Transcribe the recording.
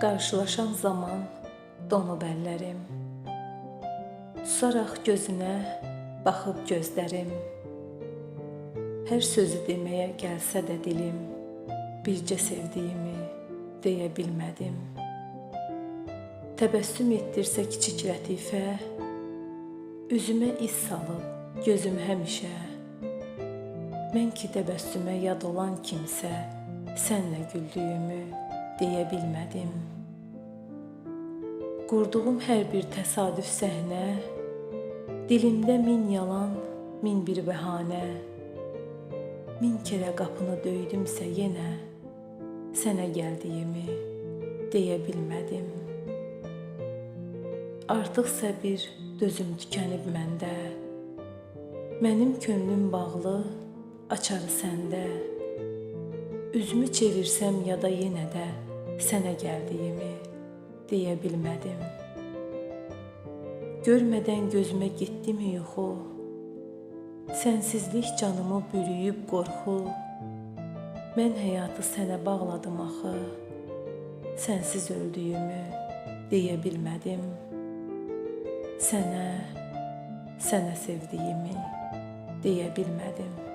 Qarşılaşan zaman donub əllərim. Susaraq gözünə baxıb gözlərim. Hər sözü deməyə gəlsə də dilim, bircə sevdiyimi deyə bilmədim. Təbəssüm etdirsə kiçik lətifə, üzümə iz salıb gözüm həmişə. Mən ki təbəssümə yad olan kimsə, sənlə güldüyümü deyə bilmədim. Qurduğum hər bir təsadüf səhnə, dilimdə min yalan, min bir bəhanə. Min kərə qapını döydümsə yenə sənə gəldiyimi deyə bilmədim. Artıq səbir dözüm tükənib məndə. Mənim könlüm bağlı, açarı səndə. Üzümü çevirsəm ya da yenə də sənə gəldiyimi deyə bilmədim. Görmədən gözümə getdimi yuxu? Sənsizlik canımı bürüyüb qorxu. Mən həyatı sənə bağladım axı. Sənsiz öldüyümü deyə bilmədim. Sənə, sənə sevdiyimi deyə bilmədim.